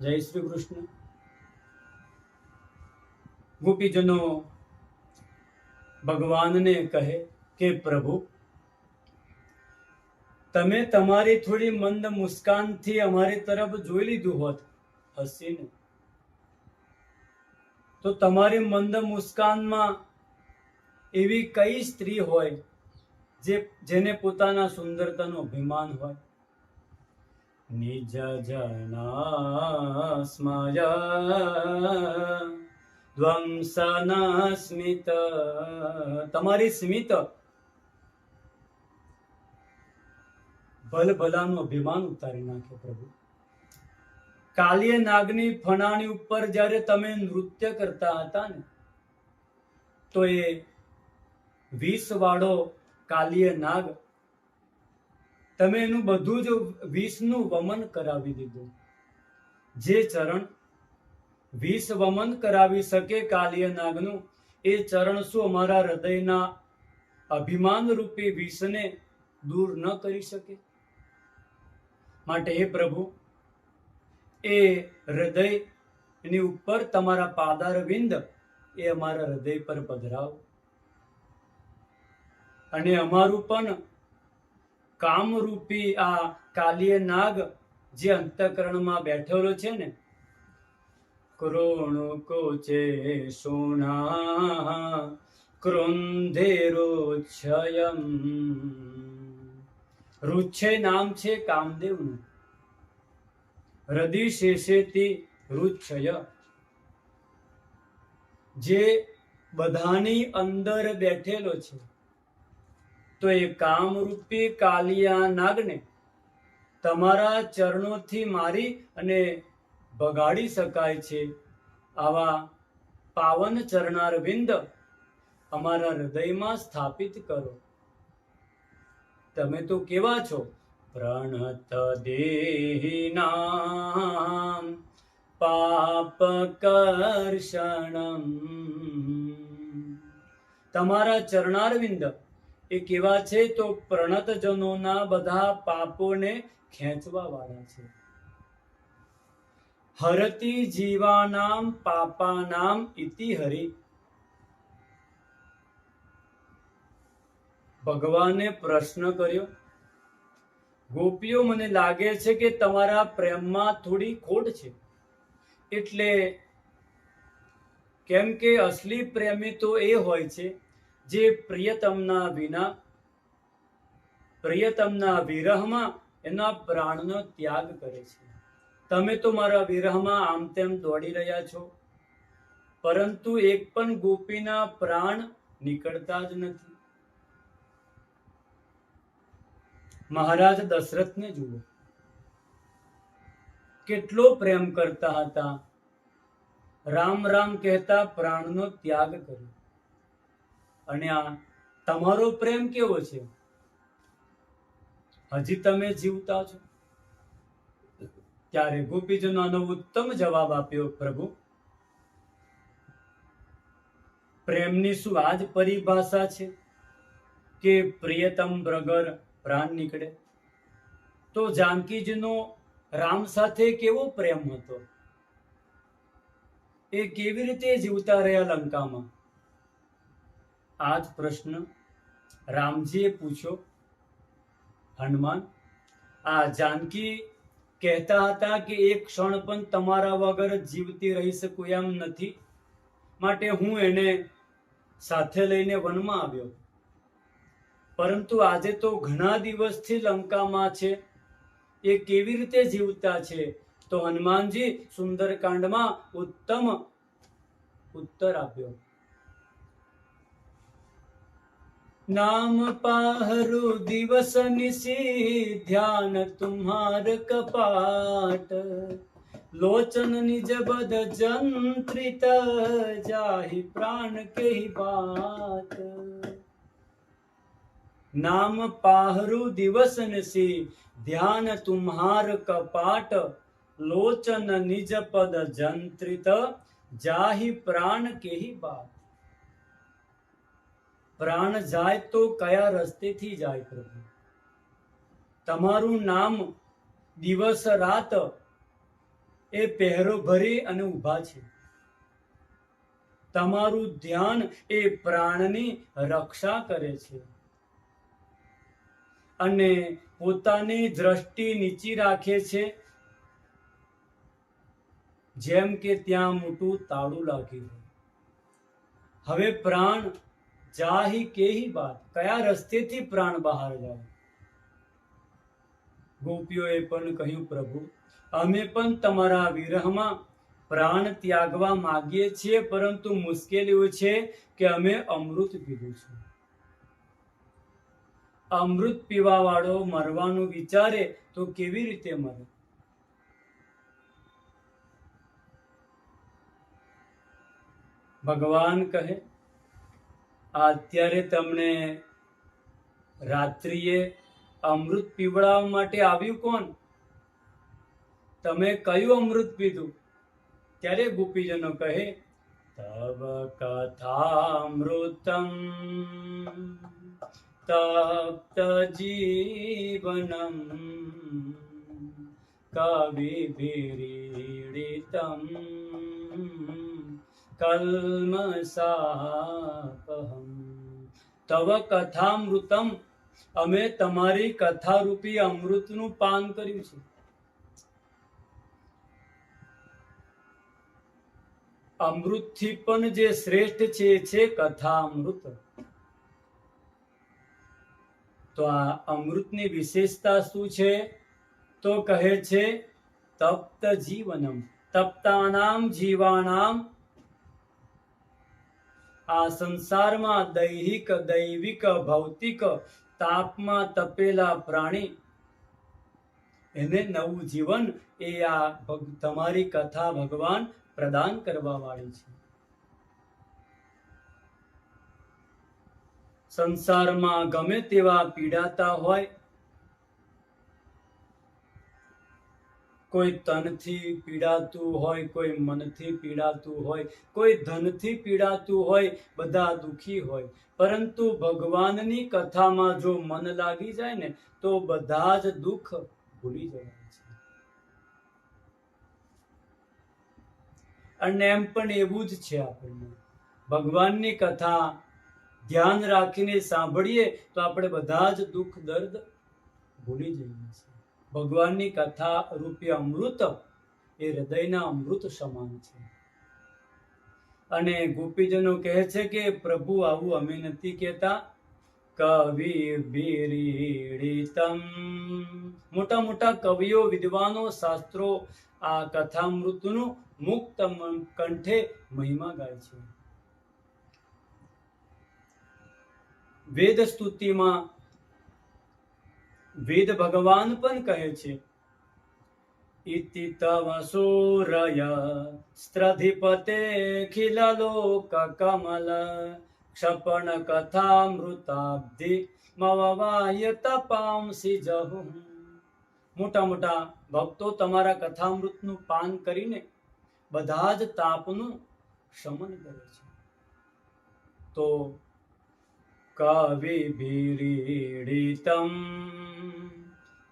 જય શ્રી કૃષ્ણ. ગોપીજનો ભગવાનને કહે કે પ્રભુ, તમે તમારી થોડી મંદ મુસ્કાનથી અમારી તરફ જોઈ લીધું હોત, હસીને. તો તમારી મંદ મુસ્કાનમાં એવી કઈ સ્ત્રી હોય જે, જેને પોતાના સુંદરતાનો અભિમાન હોય? સ્મય ધ્વંસના સ્મિત તમારી સ્મિત ભલભલાનું અભિમાન ઉતારી નાખે પ્રભુ કાલિય નાગની ફણાની ઉપર જ્યારે તમે નૃત્ય કરતા હતા ને, તો એ વીસ વાળો કાલિય નાગ તમે એનું બધું જ વિષનું વમન કરાવી દીધું. જે ચરણ વિષ વમન કરાવી શકે કાલિય નાગનું એ ચરણ શું અમારા હૃદયના અભિમાન રૂપી વિષને દૂર ન કરી શકે? માટે હે પ્રભુ, એ હૃદય એની ઉપર તમારા પાદારવિંદ એ અમારા હૃદય પર પધરાવો. અને અમારું પણ કામરૂપી આ કાલીય નાગ જે અંતકરણમાં બેઠેલો છે ને, કૃણુ કોચે સોના કૃંધેરોચ્છયમ રૂચ્છે નામ છે કામદેવનું. હૃદય શેષેથી રુચ્છય. જે બધાની અંદર બેઠેલો છે. તો એ કામરૂપી કાલિયા નાગને તમારા ચરણોથી મારી અને ભગાડી શકાય છે. આવા પાવન ચરણારવિંદ અમારા હૃદયમાં સ્થાપિત કરો. તમે તો કેવા છો? પ્રણત દેહિનામ પાપ કર્ષણમ તમારા ચરણારવિંદ એ કેવા છે? તો પ્રણતજનોના બધા પાપોને ખેંચવા વાળા છે. હરતી જીવાનામ પાપાનામ ઇતિ ભગવાને પ્રશ્ન કર્યો, ગોપીઓ, મને લાગે છે કે તમારા પ્રેમમાં થોડી ખોટ છે. એટલે કેમ કે અસલી પ્રેમી તો એ હોય છે જે પ્રિયતમના વિના, પ્રિયતમના વિરહમાં એના પ્રાણનો ત્યાગ કરે છે. તમે તો મારા વિરહમાં આમ તેમ દોડી રહ્યા છો, પરંતુ એક પણ ગોપીના પ્રાણ નીકળતા જ નથી. મહારાજ દશરથને જુઓ, કેટલો પ્રેમ કરતા હતા. રામ રામ કહેતા પ્રાણનો ત્યાગ કર્યો. અને આ તમારો પ્રેમ કેવો છે? હજી તમે જીવતા છો? ત્યારે ગોપીજનો ઉત્તમ જવાબ આપ્યો, પ્રભુ. પ્રેમની શું આ પરિભાષા છે કે પ્રિયતમ બ્રગર પ્રાણ નીકળે? તો જાનકીજીનો રામ સાથે કેવો પ્રેમ હતો? એ કેવી રીતે જીવતા રહ્યા લંકામાં? આ જ પ્રશ્ન રામજીએ પૂછ્યો. હનુમાન, આ જાનકી કહેતા હતા કે એક ક્ષણ પણ તમારા વગર જીવતી રહી શકું એમ નથી. માટે હું એને સાથે લઈને વનમાં આવ્યો. પરંતુ આજે તો ઘણા દિવસથી લંકામાં છે. એ કેવી રીતે જીવતા છે? તો હનુમાનજી સુંદરકાંડમાં ઉત્તમ ઉત્તર આપ્યો. નામ પાહરુ દિવસ નિશી, ધ્યાન તુમ્હાર કપાટ. લોચન નિજ બદ જંત્રિત, જાહી પ્રાણ કેહી બાત નામ પાહરુ દિવસ નિશી, ધ્યાન તુમ્હાર કપાટ. લોચન નિજ પદ જંત્રિત, જાહી પ્રાણ કેહી બાત પ્રાણ જાય તો કયા રસ્તેથી જાય પ્રભુ? તમારું નામ દિવસ રાત એ પહેરો ભરી અને ઊભા છે. તમારું ધ્યાન એ પ્રાણની રક્ષા કરે છે. અને પોતાની દ્રષ્ટિ નીચી રાખે છે. જેમ કે ત્યાં મોટું તાળું લાગ્યું હવે પ્રાણ જાહી કેહી બાત કયા રસ્તેથી પ્રાણ બહાર જાય? ગોપીઓએ પણ કહ્યું, પ્રભુ, અમે પણ તમારા વિરહમાં પ્રાણ ત્યાગવા માગીએ છીએ, પરંતુ મુશ્કેલીઓ છે કે અમે અમૃત પીધું છે. અમૃત પીવા વાળો મરવાનું વિચારે તો કેવી રીતે મરે? ભગવાન કહે અત્યારે તમને રાત્રિએ અમૃત પીવડાવવા માટે આવ્યું કોણ? તમે કયું અમૃત પીધું? ત્યારે ગોપીજનો કહે તવ કથામૃતમ તપ્ત જીવનમ કવિભીડીતમ કલ્મસાપહમ તવ કથામૃતમ અમે તમારી કથારૂપી અમૃતનું પાન કર્યું છે. અમૃતથી પણ જે શ્રેષ્ઠ છે એ છે કથા અમૃત તો આ અમૃતની વિશેષતા શું છે? તો કહે છે, તપ્ત જીવનમ, તપ્તાનામ જીવાનામ આ સંસારમાં દૈહિક, દૈવિક, ભૌતિક તાપમાં તપેલા પ્રાણી. એને નવું જીવન એ આ તમારી કથા ભગવાન પ્રદાન કરવા વાળી છે. સંસારમાં ગમે તેવા પીડાતા હોય કોઈ તનથી પીડાતું હોય, કોઈ મનથી પીડાતું હોય, કોઈ ધનથી પીડાતું હોય, બધા દુઃખી હોય. પરંતુ ભગવાનની કથામાં જો મન લાગી જાય ને, તો બધા જ દુઃખ ભૂલી જવાય છે. અને એમ પણ એવું જ છે આપણને. ભગવાનની કથા ધ્યાન રાખીને સાંભળીએ, તો આપણે બધા જ દુઃખ દર્દ ભૂલી જઈએ છીએ. ભગવાનની કથા રૂપી અમૃત એ હૃદયના અમૃત સમાન છે. અને ગોપીજનો કહે છે કે, પ્રભુ, આવું અમે નથી કહેતા. કવિ બિરીડિતમ મોટા મોટા કવિઓ, વિદ્વાનો, શાસ્ત્રો આ કથામૃતનું મુક્ત કંઠે મહિમા ગાય છે. વેદ સ્તુતિમાં વેદ ભગવાન પણ કહે છે. ઇતિ તવ સૂરય લોક કમલ ક્ષપણ કથામૃતાબ્ધિ મવાય તપાંસી જહું. મોટા મોટા ભક્તો તમારા કથામૃતનું પાન કરીને બધા જ તાપનું શમન કરે છે. તો કવિભીડીતમ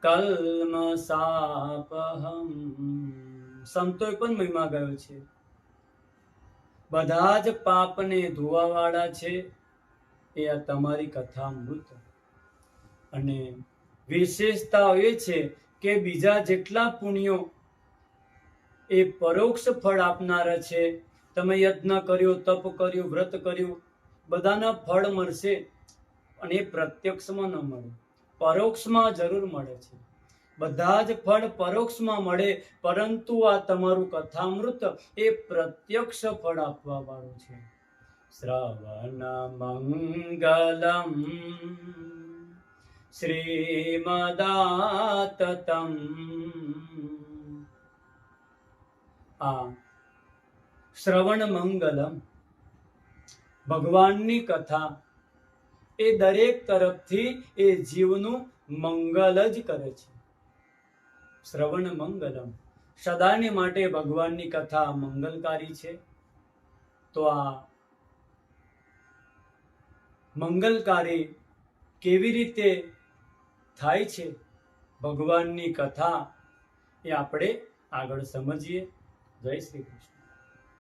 કલ્મસાપહમ સંતોએ પણ મહિમા ગયો છે. બધા જ પાપને ધોવાવાળા છે. એ આ તમારી કથા મૃત અને વિશેષતા એ છે કે બીજા જેટલા પુણ્યો એ પરોક્ષ ફળ આપનારા છે. તમે યજ્ઞ કર્યો, તપ કર્યું, વ્રત કર્યું બધાના ફળ મળશે અને એ પ્રત્યક્ષમાં ન મળે, પરોક્ષમાં જરૂર મળે છે. બધા જ ફળ પરોક્ષમાં મળે, પરંતુ આ તમારું કથામૃત એ પ્રત્યક્ષ ફળ આપવા વાળું છે. શ્રવણ મંગલમ શ્રીમદાતતમ. આ શ્રવણ મંગલમ ભગવાનની કથા. એ દરેક તરફથી એ જીવનું મંગલ જ કરે છે. શ્રવણ મંગલમ. સદાને માટે ભગવાનની કથા મંગલકારી છે. તો આ મંગલકારી કેવી રીતે થાય છે? ભગવાનની કથા એ આપણે આગળ સમજીએ. જય શ્રી કૃષ્ણ.